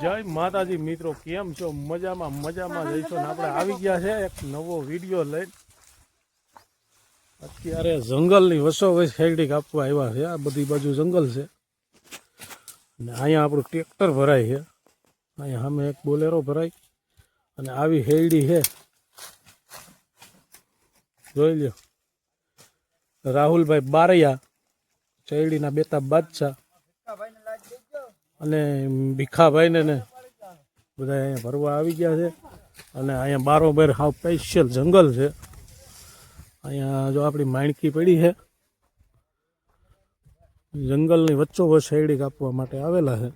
જય માતાજી મિત્રો, કેમ છો? મજામાં મજામાં જઈશું આપણે આવી ગયા છે એક નવો વીડિયો લઈને. અત્યારે જંગલની વસો વસ ખેડી કાપવા આવ્યા છે, આ બધી બાજુ જંગલ છે. ને અહીંયા આપણું ટ્રેક્ટર ભરાય છે. અહીંયા સામે એક બોલેરો ભરાય. અને આવી હેરડી છે. જોઈ લ્યો. રાહુલભાઈ બારૈયા, શેરડીના બેતા બાદશાહ. અને ભીખાભાઈને ને બધા અહીંયા ભરવા આવી ગયા છે. અને અહીંયા બારોબેર હાવ સ્પેશિયલ જંગલ છે. અહીંયા જો આપણી માણકી પડી છે. જંગલની વચ્ચોવચ શેરડી કાપવા માટે આવેલા છે.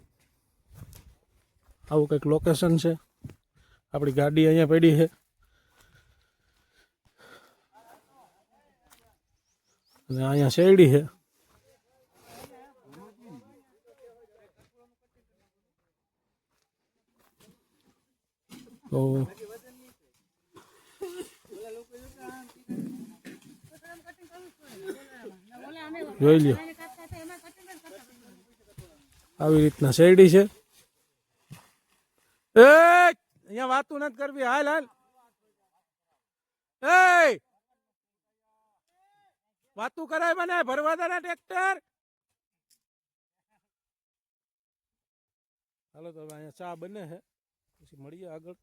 આવું કંઈક લોકેશન છે. આપણી ગાડી અહીંયા પડી છે. અને અહીંયા શેરડી છે. તો જોઈ લ્યો. આવી રીતના શેરડી છે. એ, અહીંયા વાતું નથી કરવી. હાલ હાલ. એ, વાતું કરાય મને ભરવા દે ટ્રેક્ટર. હાલો તો અહીંયા ચા બને છે. પછી મળીએ આગળ.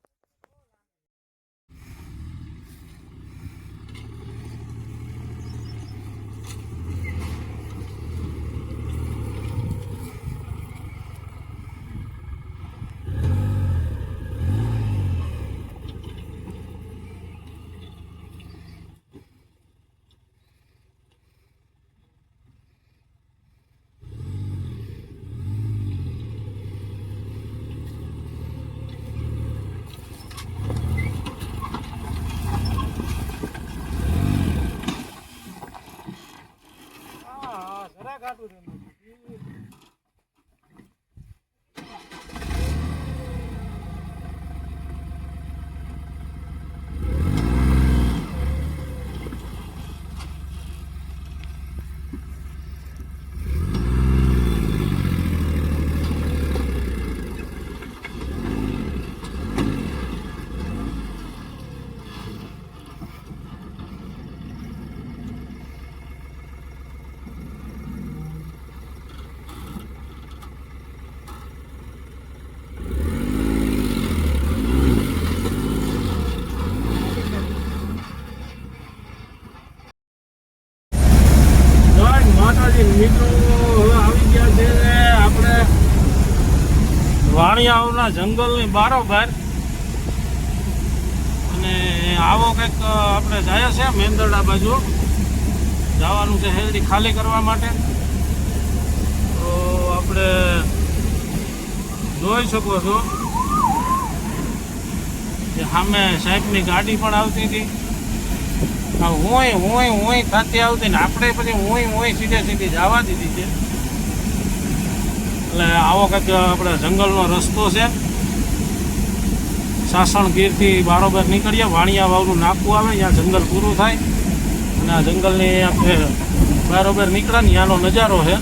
જરા કાઢું જય માતાજી મિત્રો હવે આવી ગયા છે આપણે વાણિયાઓના જંગલની બારોબાર અને આવો કંઈક આપણે જાય છે મેંદરડા બાજુ. જવાનું છે હેલ્ડી ખાલી કરવા માટે. તો આપણે જોઈ શકો છો કે સામે સાહેબની ગાડી પણ આવતી હતી. હોય હોય હોય થતી આવતી ને આપણે પછી હોય હોય સીધે સીધી જવા દીધી છે. એટલે આવો કંઈક આપણે જંગલનો રસ્તો છે. સાસણ ગીરથી બારોબર નીકળીએ, વાણિયા વાવનું નાકું આવે, ત્યાં જંગલ પૂરું થાય. અને આ જંગલની આપણે બારોબર નીકળ્યા ને ત્યાંનો નજારો છે.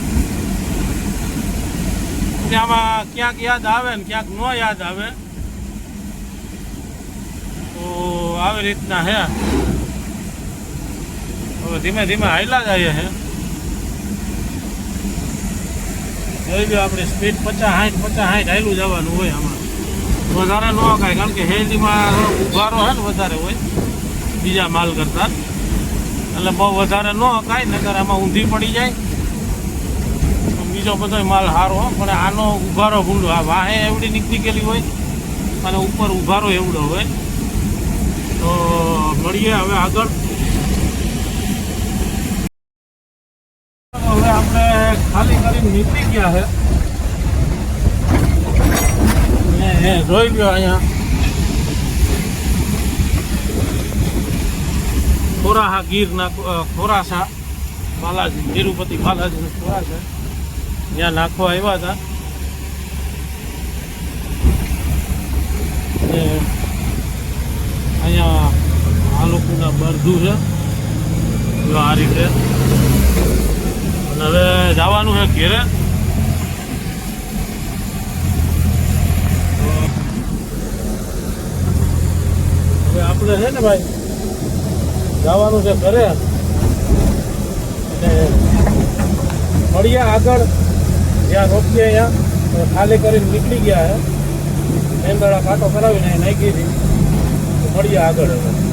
ત્યાંમાં ક્યાંક યાદ આવે ને ક્યાંક ન યાદ આવે. તો આવી રીતના છે. હવે ધીમે ધીમે હાયલા જાય છે. જોઈ લો આપણે સ્પીડ પચાસ, સાઠ પચાસ, સાઠ હાયલું જવાનું હોય આમાં. વધારે ન કાંઈ, કારણ કે હેલ્દીમાં ઉભારો હોય ને વધારે હોય, બીજા માલ કરતાં. એટલે બહુ વધારે ન કાંઈ નગર આમાં ઊંધી પડી જાય. બીજો બધો માલ સારો હોય પણ આનો ઉભારો ભૂંડો, આ વાહે એવડી નીકળી ગયેલી હોય, અને ઉપર ઉભારો એવડો હોય. તો મળીએ હવે આગળ હવે આપણે ખાલી કરીને નીકળી ગયા છે ને લ્યો અહીંયા. ખોરાહા ગીરના ખોરાસા. બાલાજી, તિરુપતિ બાલાજીનું ખોરાસા. ત્યાં નાખવા આવ્યા હતા. અહીંયા આ લોકોના બરધું છે. જો આ રીતે. અને હવે જવાનું છે ઘેરે. આપણે છે ને ભાઈ, જવાનું છે ઘરે. અને મળીએ આગળ. જ્યાં રોકીએ ત્યાં ખાલી કરીને નીકળી ગયા છે મેંદડા કાંટો કરાવીને નાખી તો મળીએ આગળ હવે.